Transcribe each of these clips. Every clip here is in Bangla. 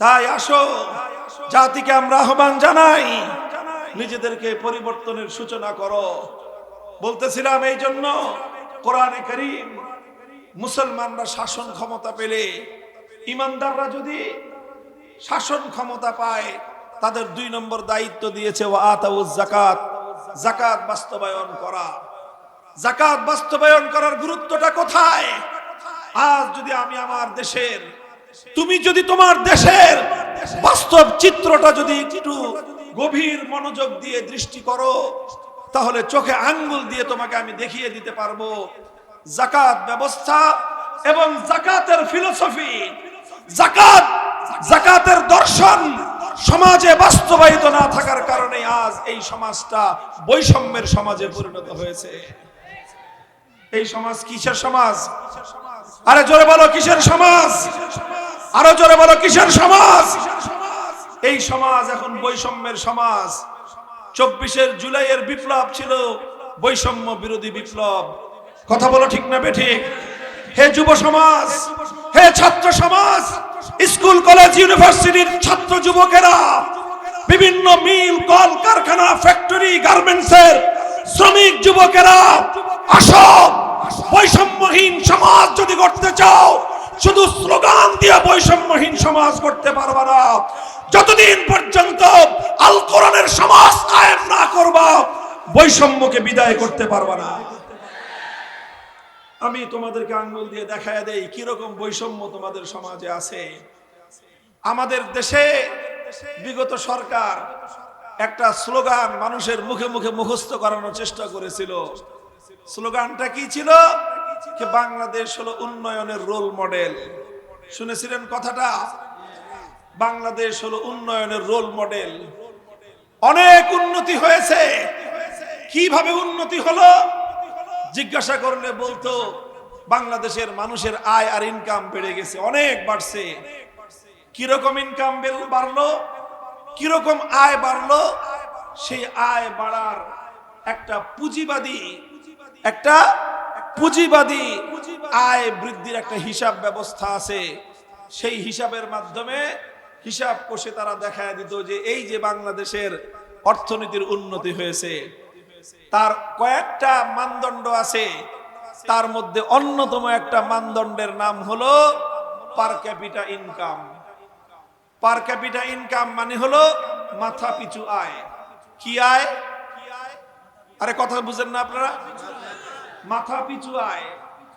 তাই আসো, জাতিকে আমরা আহ্বান জানাই। নিজেদেরকে পরিবর্তনের সূচনা করো। বলতেছিলাম এই জন্য কোরআনে করিম মুসলমানরা শাসন ক্ষমতা পেলে, ইমানদাররা যদি শাসন ক্ষমতা পায়, তাদের দুই নম্বর দায়িত্ব দিয়েছে জাকাত জাকাত বাস্তবায়ন করা। জাকাত বাস্তবায়ন করার গুরুত্বটা কোথায়? আজ যদি আমি আমার দেশের তুমি যদি তোমার দেশের বাস্তব চিত্রটা যদি একটু গভীর মনোযোগ দিয়ে দৃষ্টি করো, তাহলে চোখে আঙ্গুল দিয়ে তোমাকে আমি দেখিয়ে দিতে পারব। জাকাত ব্যবস্থা এবং জাকাতের ফিলোসফি জাকাত জাকাতের দর্শন সমাজে বাস্তবায়িত না থাকার কারণে আজ এই সমাজটা বৈষম্যের সমাজে পরিণত হয়েছে। এই সমাজ কিসের সমাজ? আরে জোরে বলো, কিসের সমাজ? আরও জোরে বলো, কিসের সমাজ? এই সমাজ এখন বৈষম্যের সমাজ। চব্বিশের জুলাইয়ের বিপ্লব ছিল বৈষম্য বিরোধী বিপ্লব। কথা বলো ঠিক না বেঠিক? হে যুব সমাজ, হে ছাত্র সমাজ, স্কুল, কলেজ, ইউনিভার্সিটির ছাত্র যুবকেরা, বিভিন্ন মিল, কল, কারখানা, ফ্যাক্টরি, গার্মেন্টসের শ্রমিক যুবকেরা, আসো। বৈষম্যহীন সমাজ যদি করতে চাও শুধু স্লোগান দিয়ে বৈষম্যহীন সমাজ করতে পারবা না। যতদিন পর্যন্ত আল কোরআনের সমাজ কায়েম না করবা, বৈষম্যকে বিদায় করতে পারবা না। আমি তোমাদেরকে আঙ্গুল দিয়ে দেখায় দেই, কীরকম বৈষম্য তোমাদের সমাজে আছে। আমাদের দেশে বিগত সরকার একটা স্লোগান মানুষের মুখে মুখে মুখস্থ করানোর চেষ্টা করেছিল। স্লোগানটা কি ছিল? যে বাংলাদেশ হলো উন্নয়নের রোল মডেল? শুনেছিলেন কথাটা? বাংলাদেশ হলো উন্নয়নের রোল মডেল। অনেক উন্নতি হয়েছে। কীভাবে উন্নতি হলো? জিজ্ঞাসা করলে বলতো, বাংলাদেশের মানুষের আয় আর ইনকাম বেড়ে গেছে, অনেক বাড়ছে। কীরকম ইনকাম বাড়লো? কীরকম আয় বাড়লো? সেই আয় বাড়ার একটা পুঁজিবাদী, একটা পুঁজিবাদী আয় বৃদ্ধির একটা হিসাব ব্যবস্থা আছে। সেই হিসাবের মাধ্যমে হিসাব কষে তারা দেখায় দিত যে এই যে বাংলাদেশের অর্থনীতির উন্নতি হয়েছে, তার কয়েকটা মানদণ্ড আছে। তার মধ্যে অন্যতম একটা মানদণ্ডের নাম হলো per capita income per capita income মানে হলো মাথা পিছু আয়। কি আয়? আরে কথা বুঝেন না আপনারা? মাথা পিছু আয়।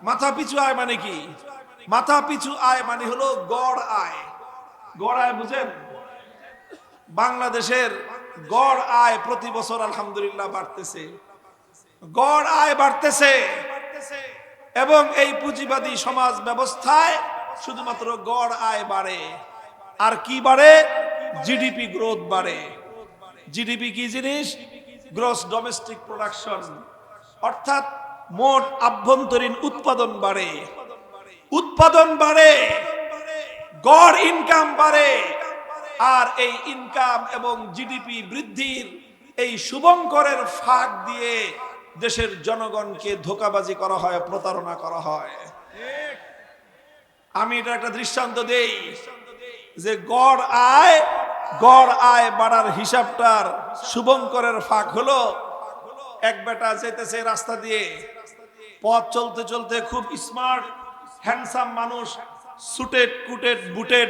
মাথা পিছু আয় মানে কি? মাথা পিছু আয় মানে হলো গড় আয়। গড় আয় বুঝেন? বাংলাদেশের গড় আয় প্রতি বছর আলহামদুলিল্লাহ বাড়তেছে। গড় আয় বাড়তেছে। এবং এই পুঁজিবাদী সমাজ ব্যবস্থায় শুধুমাত্র গড় আয় বাড়ে। আর কি বাড়ে? জিডিপি গ্রোথ বাড়ে। জিডিপি কি জিনিস? Gross domestic production. অর্থাৎ মোট আভ্যন্তরীণ উৎপাদন বাড়ে। উৎপাদন বাড়ে, গড় ইনকাম বাড়ে, আর এই ইনকাম এবং জিডিপি বৃদ্ধির এই শুভঙ্করের ফাঁক দিয়ে দেশের জনগণকে ধোকাবাজি করা হয়, প্রতারণা করা হয়। আমি এটা একটা দৃষ্টান্ত দেই যে গড় আয় গড় আয় বাড়ার হিসাবটার শুভঙ্করের ফাঁক হলো, এক বেটা যেতেছে রাস্তা দিয়ে পথ চলতে চলতে খুব স্মার্ট হ্যান্ডসাম মানুষ সুটেড কুটেড বুটেড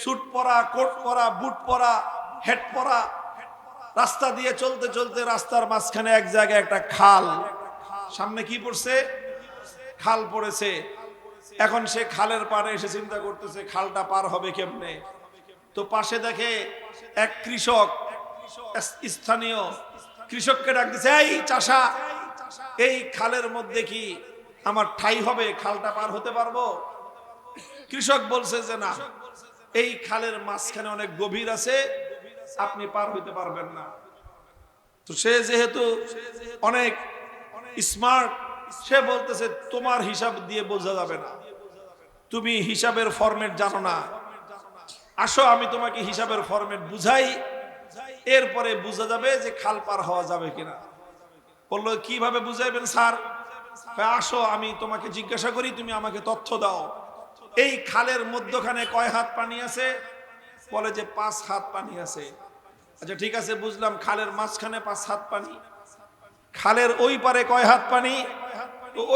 স্যুট পরা কোট পরা বুট পরা হেড পরা, রাস্তা দিয়ে চলতে চলতে রাস্তার মাঝখানে এক জায়গায় একটা খাল। সামনে কি পড়ছে? খাল পড়েছে। এখন সে খালের পাড়ে এসে চিন্তা করতেছে, খালটা পার হবে কেমনে? তো পাশে দেখে এক কৃষক, স্থানীয় কৃষককে ডাক দিছে, এই চাষা এই খালের মধ্যে কি আমার ঠাই হবে? খালটা পার হতে পারব? কৃষক বলছে যে না। এই খালের মাঝখানে অনেক গভীর আছে, আপনি পার হইতে পারবেন না। তো সে যেহেতু অনেক স্মার্ট সে বলতেছে, তোমার হিসাব দিয়ে বোঝা যাবে না। তুমি হিসাবের ফরম্যাট জানো না। আসো, আমি তোমাকে হিসাবের ফরম্যাট বুঝাই। এরপরে বোঝা যাবে যে খাল পার হওয়া যাবে কিনা। বলল, কীভাবে বুঝাইবেন, স্যার? আসো, আমি তোমাকে জিজ্ঞাসা করি, তুমি আমাকে তথ্য দাও। এই খালের মধ্যখানে কয় হাত পানি আছে? বলে যে পাঁচ হাত পানি আছে। আচ্ছা ঠিক আছে, বুঝলাম, খালের মাঝখানে পাঁচ হাত পানি। খালের ওই পারে কয় হাত পানি?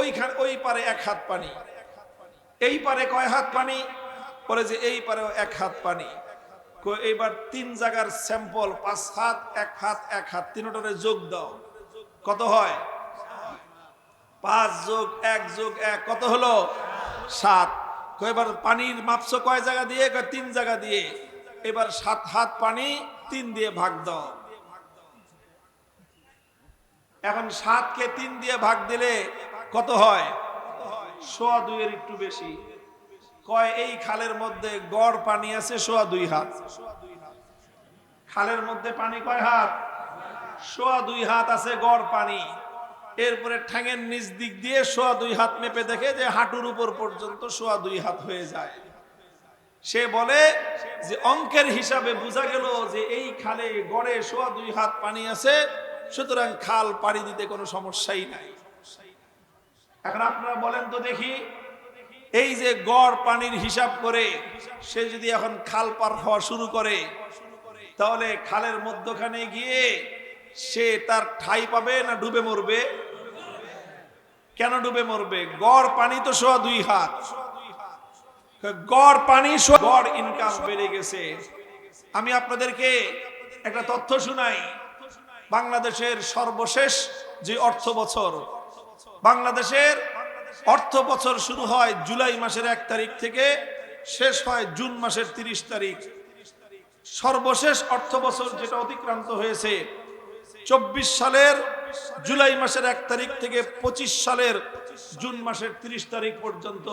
ওইখানে, ওই পারে এক হাত পানি। এই পারে কয় হাত পানি? বলে যে এই পারেও এক হাত পানি। এইবার তিন জায়গার স্যাম্পল, পাঁচ হাত, এক হাত এক হাত, তিনটারে যোগ দাও। কত হয়? পাঁচ যোগ এক যোগ এক, কত হলো? সাত। এবার পানির মাপছো কয় জায়গা দিয়ে? তিন জায়গা দিয়ে। এবার সাত হাত পানি, তিন দিয়ে ভাগ দাও। এখন সাতকে তিন দিয়ে ভাগ দিলে কত হয়? সোয়া দুইয়ের একটু বেশি। কয় এই খালের মধ্যে গড় পানি আছে, সোয়া দুই হাত। খালের মধ্যে পানি কয় হাত? সোয়া দুই হাত আছে গড় পানি। এরপরে ঠ্যাঙের নিচ দিক দিয়ে সোয়া দুই হাত মেপে দেখে যে হাঁটুর উপর পর্যন্ত সোয়া দুই হাত হয়ে যায়। সে বলে যে অঙ্কের হিসাবে বোঝা গেল যে এই খালে গড়ে সোয়া দুই হাত পানি আছে, সুতরাং খাল পাড়ি দিতে কোনো সমস্যাই নাই। এখন আপনারা বলেন তো দেখি, এই যে গড় পানির হিসাব করে সে যদি এখন খাল পার হওয়া শুরু করে, তাহলে খালের মধ্যখানে গিয়ে সে তার ঠাই পাবে না ডুবে মরবে? কেন ডুবে মরবে? গড় পানি তো সোয়া দুই হাত। গড় পানি গড় ইনকাম বেড়ে গেছে। আমি আপনাদেরকে একটা তথ্য শুনাই। বাংলাদেশের সর্বশেষ যে অর্থ বছর, বাংলাদেশের অর্থ বছর শুরু হয় জুলাই মাসের এক তারিখ থেকে, শেষ হয় জুন মাসের তিরিশ তারিখ। সর্বশেষ অর্থ বছর যেটা অতিক্রান্ত হয়েছে চব্বিশ সালের জুলাই মাসের এক তারিখ থেকে পঁচিশ সালের জুন মাসের তিরিশ তারিখ পর্যন্ত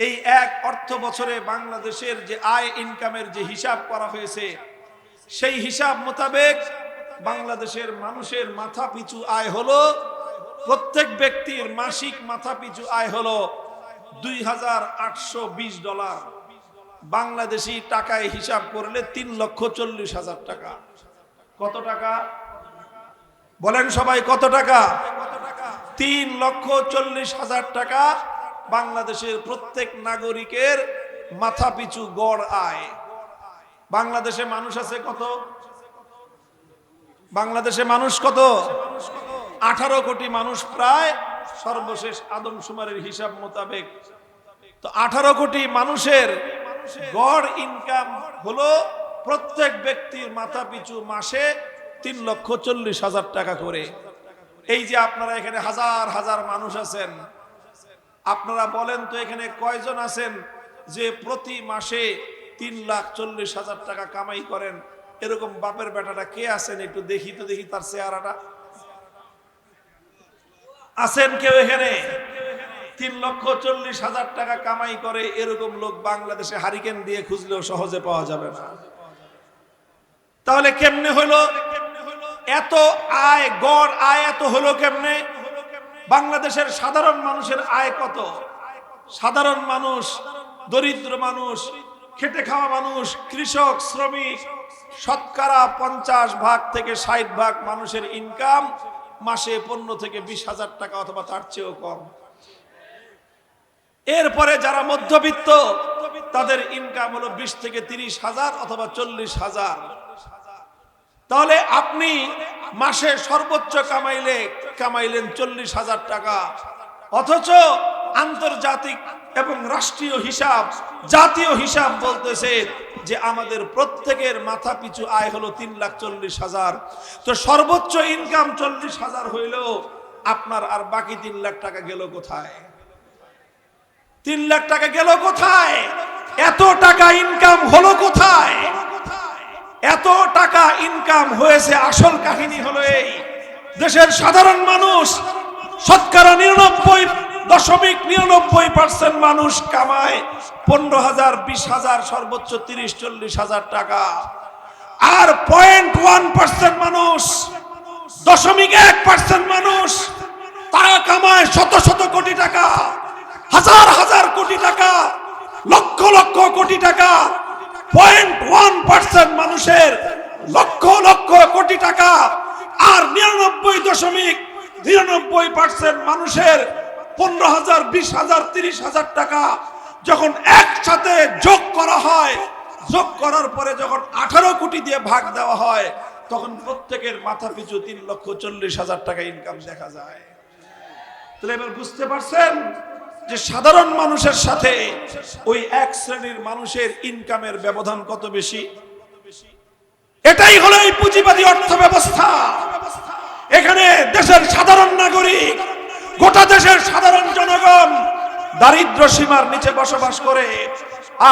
এই এক অর্থ বছরে বাংলাদেশের যে আয় ইনকামের যে হিসাব করা হয়েছে, সেই হিসাব মোতাবেক বাংলাদেশের মানুষের মাথা পিছু আয় হলো, প্রত্যেক ব্যক্তির মাসিক মাথা পিছু আয় হলো দুই ডলার। বাংলাদেশি টাকায় হিসাব করলে তিন লক্ষ চল্লিশ হাজার টাকা। কত টাকা? বলেন সবাই কত টাকা? তিন লক্ষ চল্লিশ হাজার টাকা বাংলাদেশের প্রত্যেক নাগরিকের মাথা পিছু গড় আয়। বাংলাদেশে মানুষ আছে কত? বাংলাদেশে মানুষ কত? আঠারো কোটি মানুষ প্রায় সর্বশেষ আদমশুমারের হিসাব মোতাবেক। তো আঠারো কোটি মানুষের গড় ইনকাম হলো প্রত্যেক ব্যক্তির মাথা পিছু মাসে তিন লক্ষ চল্লিশ হাজার টাকা করে। এই যে আপনারা এখানে হাজার হাজার মানুষ আছেন, আপনারা বলেন তো এখানে কয়জন আছেন যে প্রতি মাসে তিন লাখ চল্লিশ হাজার টাকা কামাই করেন? এরকম বাপের বেটাটা কে আছেন? একটু দেখি তো দেখি তার চেহারাটা। আছেন কেউ এখানে? তিন লক্ষ চল্লিশ হাজার টাকা কামাই করে এরকম লোক বাংলাদেশে হারিকেন দিয়ে খুঁজলেও সহজে পাওয়া যাবে না। তাহলে কেমনে হলো? এত আয় গড় আয় এত হলো কেমনে? বাংলাদেশের সাধারণ মানুষের আয় কত? সাধারণ মানুষ, দরিদ্র মানুষ, খেটে খাওয়া মানুষ, কৃষক, শ্রমিক, শতকরা পঞ্চাশ ভাগ থেকে ষাট ভাগ মানুষের ইনকাম মাসে পনেরো থেকে বিশ হাজার টাকা অথবা তার চেয়েও কম। এরপরে যারা মধ্যবিত্ত, তাদের ইনকাম হলো বিশ থেকে তিরিশ হাজার অথবা চল্লিশ হাজার। তাহলে আপনি মাসে সর্বোচ্চ কামাইলে, কামাইলেন চল্লিশ হাজার টাকা। অথচ আন্তর্জাতিক এবং রাষ্ট্রীয় হিসাব, জাতীয় হিসাব বলতেছে যে আমাদের প্রত্যেকের মাথা পিছু আয় হলো তিন লাখ চল্লিশ হাজার। তো সর্বোচ্চ ইনকাম চল্লিশ হাজার হইলেও আপনার আর বাকি তিন লাখ টাকা গেল কোথায়? তিন লাখ টাকা গেল কোথায়? এত টাকা ইনকাম হলো কোথায়? এত টাকা ইনকাম হয়েছে, আসল কাহিনী হলো এই। দেশের সাধারণ মানুষ, শতকরা নিরানব্বই দশমিক নিরানব্বই পার্সেন্ট মানুষ কামায় পনেরো হাজার, বিশ হাজার, সর্বোচ্চ তিরিশ, চল্লিশ হাজার টাকা। আর পয়েন্ট ওয়ান পার্সেন্ট মানুষ, দশমিক এক পার্সেন্ট মানুষ, তারা কামায় শত শত কোটি টাকা, হাজার হাজার কোটি টাকা, লক্ষ লক্ষ কোটি টাকা। পয়েন্ট ওয়ান পার্সেন্ট মানুষের লক্ষ লক্ষ কোটি টাকা আর নিরানব্বই দশমিক নিরানব্বই পার্সেন্ট মানুষের পনেরো হাজার, বিশ হাজার, তিরিশ হাজার টাকা যখন একসাথে যোগ করা হয়, যোগ করার পরে যখন আঠারো কোটি দিয়ে ভাগ দেওয়া হয়, তখন প্রত্যেকের মাথা পিছু তিন লক্ষ চল্লিশ হাজার টাকা ইনকাম দেখা যায়। তাহলে এবার বুঝতে পারছেন যে সাধারণ মানুষের সাথে ওই এক শ্রেণির মানুষের ইনকামের ব্যবধান কত বেশি? এটাই হলো এই পুঁজিবাদী অর্থ ব্যবস্থা এখানে দেশের সাধারণ নাগরিক, গোটা দেশের সাধারণ জনগণ দারিদ্র সীমার নিচে বসবাস করে,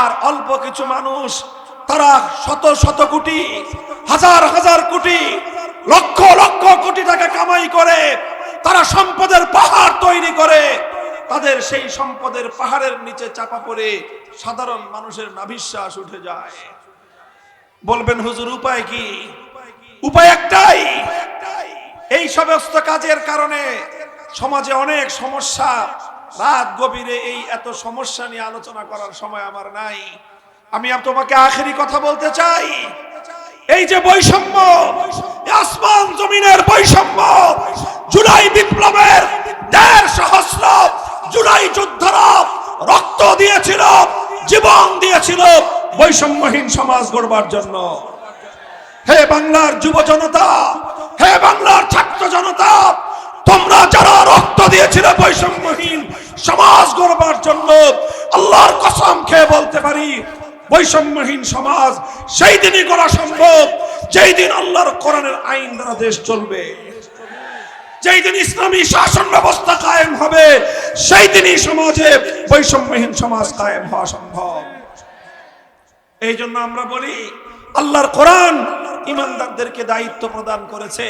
আর অল্প কিছু মানুষ, তারা শত শত কোটি, হাজার হাজার কোটি, লক্ষ লক্ষ কোটি টাকা কামাই করে, তারা সম্পদের পাহাড় তৈরি করে, তাদের সেই সম্পদের পাহাড়ের নিচে চাপা পড়ে সাধারণ মানুষের নাভিশ্বাস উঠে যায়। বলবেন, হুজুর, উপায় কি? উপায় একটাই, এই সমস্ত কাজের কারণে সমাজে অনেক সমস্যা। রাত গভীরে এই এত সমস্যা নিয়ে আলোচনা করার সময় আমার নাই। আমি তোমাকে আখেরি কথা বলতে চাই। এই যে বৈষম্য আসমান জমিনের বৈষম্য, জুলাই বিপ্লবের দেড় সহস্র জুলাই যোদ্ধারা রক্ত দিয়েছিল, জীবন দিয়েছিল বৈষম্যহীন সমাজ গড়বার জন্য। হে বাংলার যুব জনতা, হে বাংলার ছাত্র জনতা, তোমরা যারা রক্ত দিয়েছিলে বৈষম্যহীন সমাজ গড়বার জন্য, আল্লাহর কসম খেয়ে বলতে পারি, বৈষম্যহীন সমাজ সেই দিনই করা সম্ভব, যেই দিন আল্লাহর কোরআনের আইন দ্বারা দেশ চলবে। যেই দিন ইসলামী শাসন ব্যবস্থা কায়েম হবে, সেই দিনই সমাজে বৈষম্যহীন সমাজ কায়েম হওয়া সম্ভব। এই জন্য আমরা বলি, আল্লাহর কোরআন ইমানদারদেরকে দায়িত্ব প্রদান করেছে।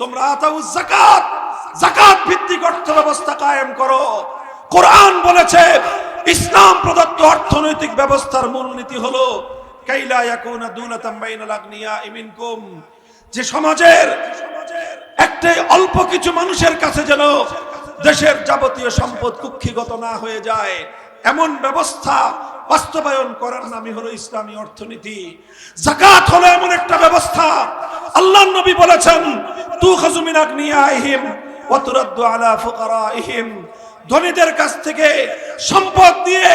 তোমরা আতাউজ জাকাত জাকাত ভিত্তিক অর্থ ব্যবস্থা কায়েম করো। কোরআন বলেছে, ইসলাম প্রদত্ত অর্থনৈতিক ব্যবস্থার মূলনীতি হলো, কাইলা ইয়াকুনা দুনাতাম বাইনাল আগনিয়া মিনকুম। যে সমাজের একটাই অল্প কিছু মানুষের কাছে যেন দেশের যাবতীয় সম্পদ কুক্ষিগত না হয়ে যায়, এমন ব্যবস্থা বাস্তবায়ন করার নামই হলো ইসলামী অর্থনীতি। জাকাত হলো এমন একটা ব্যবস্থা। আল্লাহ নবী বলেছেন তু খাজুমিন আগনিয়াহিম ওয়া তুরাদ্দু আলা ফুকারাইহিম। ধনীদের কাছ থেকে সম্পদ দিয়ে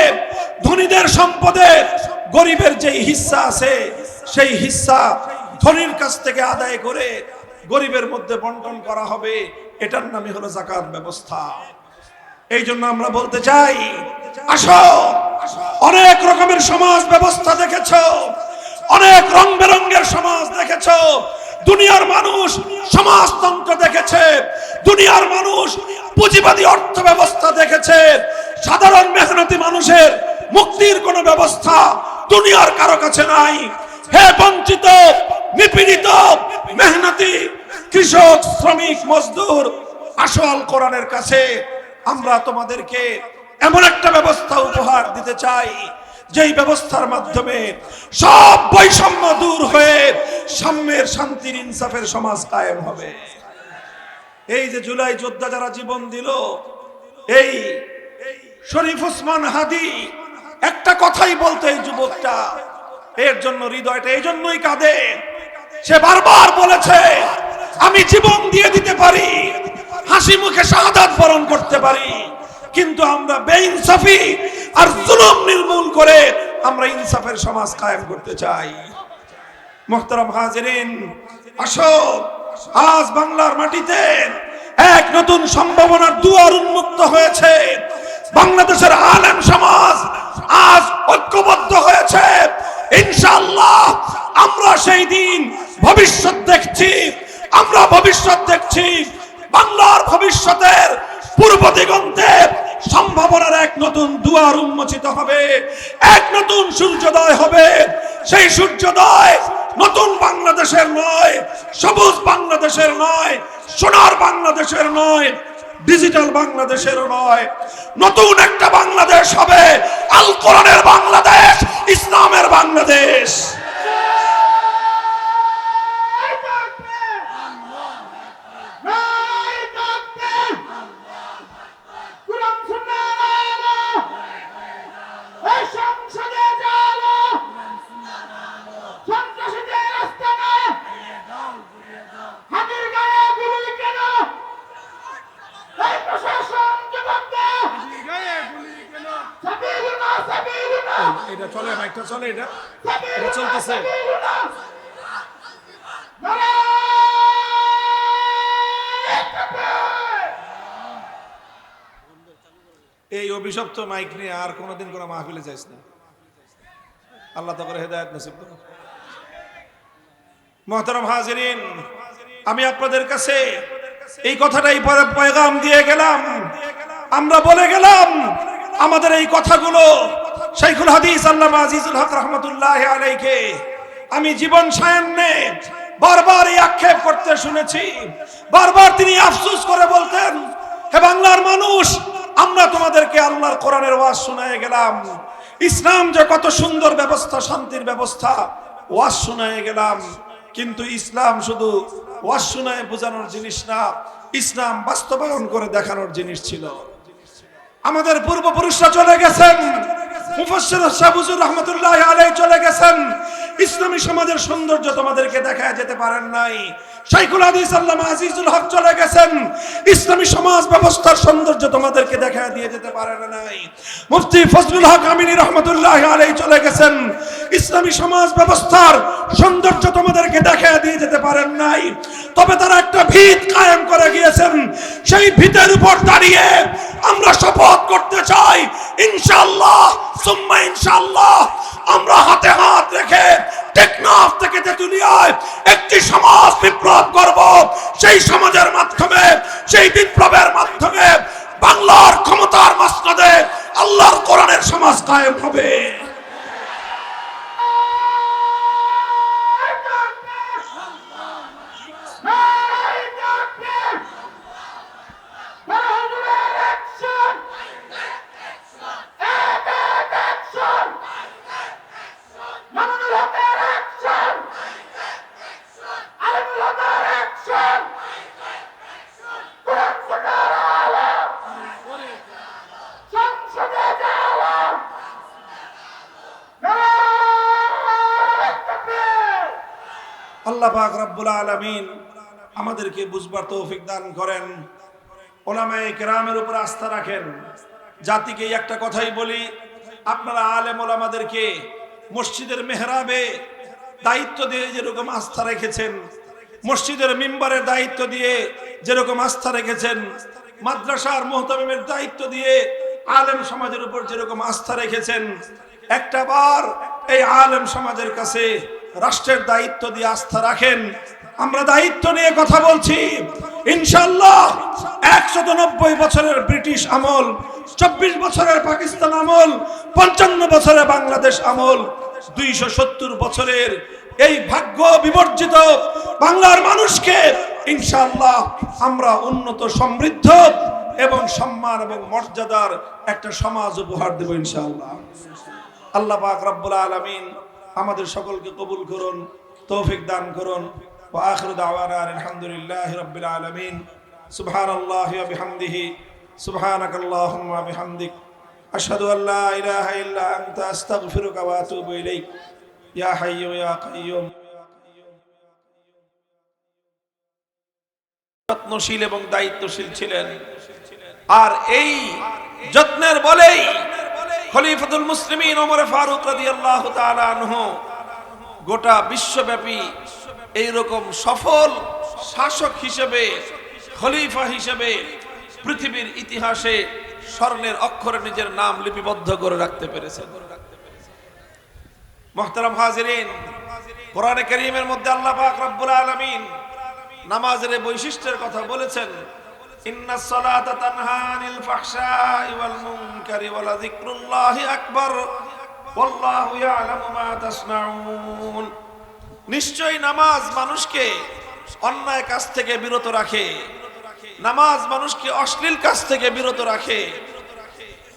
ধনীদের সম্পদে গরিবের যেই হিস্সা আছে, সেই হিস্সা ধনীর কাছ থেকে আদায় করে গরিবের মধ্যে বন্টন করা হবে। এটার নামই হলো জাকাত ব্যবস্থা। এই জন্য আমরা বলতে চাই, আসো, অনেক রকমের সমাজ ব্যবস্থা দেখেছ, অনেক রং বেরঙ্গের সমাজ দেখেছ, দুনিয়ার মানুষ সমাজতন্ত্র দেখেছে, দুনিয়ার মানুষ পুঁজিবাদী অর্থ ব্যবস্থা দেখেছে, সাধারণ মেহনতি মানুষের মুক্তির কোনো ব্যবস্থা দুনিয়ার কারও কাছে নাই। হে বঞ্চিত, নিপীড়িত, মেহনতি কৃষক, শ্রমিক, মজদুর, আসল কোরআনের কাছে আমরা তোমাদেরকে এমন একটা ব্যবস্থা উপহার দিতে চাই, যেই ব্যবস্থার মাধ্যমে সব বৈষম্য দূর হয়ে সাম্যের শান্তির ইনসাফের সমাজ কায়েম হবে। এই যে জুলাই যোদ্ধা যারা জীবন দিল, এই শরীফ ওসমান হাদি, একটা কথাই বলতে এই যুবকটা, এর জন্য হৃদয়টা এই জন্যই কাঁদে। সে বারবার বলেছে, আমি জীবন দিয়ে দিতে পারি। হাসি মুখে শাহাদাত বরণ করতে পারি। কিন্তু আমরা বেইনসাফি আর জুলুম নির্মূল করে আমরা ইনসাফের সমাজ কায়েম করতে চাই। মোহতারাম হাজরিন, আসো, আজ বাংলার মাটিতে এক নতুন সম্ভাবনার দুয়ার উন্মুক্ত হয়েছে। বাংলাদেশের আলেম সমাজ আজ ঐক্যবদ্ধ হয়েছে। ইনশাআল্লাহ, আমরা সেই দিন ভবিষ্যৎ দেখছি, আমরা ভবিষ্যৎ দেখছি। বাংলার ভবিষ্যতের পূর্ব দিগন্তে সম্ভাবনার এক নতুন দুয়ার উন্মোচিত হবে, এক নতুন সূর্যোদয় হবে। সেই সূর্যোদয় নতুন বাংলাদেশের নয়, সবুজ বাংলাদেশের নয়, সোনার বাংলাদেশের নয়, ডিজিটাল বাংলাদেশের নয়। নতুন একটা বাংলাদেশ হবে, আল কোরআনের বাংলাদেশ, ইসলামের বাংলাদেশ। অভিশপ্ত মাইক নিয়ে আর কোনোদিন কোনো মাহফিলে যাইস না। আল্লাহ তো করে হেদায়ত নসিব মহতরম হাজিরিন, আমি আপনাদের কাছে এই কথাটাই পয়গাম দিয়ে গেলাম। আমরা বলে গেলাম, আমাদের এই কথাগুলো শাইখুল হাদিস আল্লামা আজিজুল হক রহমতুল্লাহ আলাইকে আমি জীবন সায়ান্নে বারবার এই আক্ষেপ করতে শুনেছি। বারবার তিনি আফসুস করে বলতেন, হে বাংলার মানুষ আমরা তোমাদেরকে আল্লাহর কোরআনের ওয়াজ শোনায় গেলাম। ইসলাম যে কত সুন্দর ব্যবস্থা, শান্তির ব্যবস্থা, ওয়াজ শোনায় গেলাম। কিন্তু ইসলাম শুধু ওয়াজ শোনায় বোঝানোর জিনিস না, ইসলাম বাস্তবায়ন করে দেখানোর জিনিস ছিল। আমাদের পূর্বপুরুষরা চলে গেছেন, মুফাসসির শাহুজুর রহমতুল্লাহ চলে গেছেন। ইসলামী সমাজের সৌন্দর্য তোমাদেরকে দেখায় যেতে পারেন নাই। শাইখুল হাদিস আল্লামা আজিজুল হক চলে গেছেন। ইসলামী সমাজ ব্যবস্থার সৌন্দর্য তোমাদেরকে দেখায় দিয়ে যেতে পারেন নাই। মুফতি ফজলুল হক আমিনী রহমতুল্লাহ আলাই চলে গেছেন। ইসলামী সমাজ ব্যবস্থার সৌন্দর্য তোমাদেরকে দেখায় দিয়ে যেতে পারেন নাই। তবে তারা একটা ভিত কায়েম করে গিয়েছেন। সেই ভিতের উপর দাঁড়িয়ে আমরা শপথ করতে চাই, ইনশাআল্লাহ, সুম্মা ইনশাআল্লাহ, আমরা হাতে হাত রেখে টেকনাফ থেকে তেতুলিয়ায় একটি সমাজ বিপ্লব করব, সেই সমাজের মাধ্যমে, সেই বিপ্লবের মাধ্যমে বাংলার ক্ষমতার মাসনাদে আল্লাহর কোরআনের সমাজ কায়েম হবে। আল্লাহ পাক রব্বুল আলামিন আমাদেরকে বুঝবার তৌফিক দান করেন। ওলামায়ে কেরামের উপর আস্থা রাখেন। জাতিকে একটা কথাই বলি, আপনারা আলেম ওলামাদেরকে মসজিদের মেহরাবে দায়িত্ব দিয়ে যেরকম আস্থা রেখেছেন, মসজিদের মিম্বারের দায়িত্ব দিয়ে যেরকম আস্থা রেখেছেন, মাদ্রাসার মোহতামিমের দায়িত্ব দিয়ে আলেম সমাজের উপর যেরকম আস্থা রেখেছেন, একটা বার এই আলেম সমাজের কাছে রাষ্ট্রের দায়িত্ব দিয়ে আস্থা রাখেন। আমরা দায়িত্ব নিয়ে কথা বলছি। ইনশাল্লাহ একশত বছরের ব্রিটিশ আমল, চব্বিশ বছরের পাকিস্তান আমল, পঞ্চান্ন বছরের বাংলাদেশ আমল, দুইশো সত্তর বছরের এই ভাগ্য বিবর্জিত বাংলার মানুষকে ইনশাল্লাহ আমরা উন্নত, সমৃদ্ধ এবং সম্মান এবং মর্যাদার একটা সমাজ উপহার দেব ইনশাল্লাহ আল্লাহ পাক রব্বুল আলামিন আমাদের সকলকে কবুল করুন, তৌফিক দান করুন। ওয়া আখিরু দাওয়ানা আলহামদুলিল্লাহি রাব্বিল আলামিন। সুবহানাল্লাহি ওয়া বিহামদিহি। সুবহানাকাল্লাহুম্মা ওয়া বিহামদিক। আশহাদু আল লা ইলাহা ইল্লা আনতা, আস্তাগফিরুকা ওয়া আতুবু ইলাইক। ইয়া হাইয়্যু ইয়া কাইয়্যুম যত্নশীল এবং দায়িত্বশীল ছিলেন। আর এই যত্নের বলেই খলিফাতুল মুসলিমিন ওমর ফারুক রাদিয়াল্লাহু তাআলা আনহু গোটা বিশ্বব্যাপী এই রকম সফল শাসক হিসেবে, খলিফা হিসেবে পৃথিবীর ইতিহাসে স্বর্ণের অক্ষরে নিজের নাম লিপিবদ্ধ করে রাখতে পেরেছেন। মোহতারাম হাজিরিন, কোরআনে কারীমের মধ্যে আল্লাহ পাক রব্বুল আলামিন নামাজের বৈশিষ্ট্যের কথা বলেছেন। ইন্না সালাতা تنهى عن الفحشاء والمنكر ولذكر الله যিকরুল্লাহি والله يعلم ما تصنعون নিশ্চয় নামাজ মানুষকে অন্যায় কাজ থেকে বিরত রাখে, নামাজ মানুষকে অশ্লীল কাজ থেকে বিরত রাখে।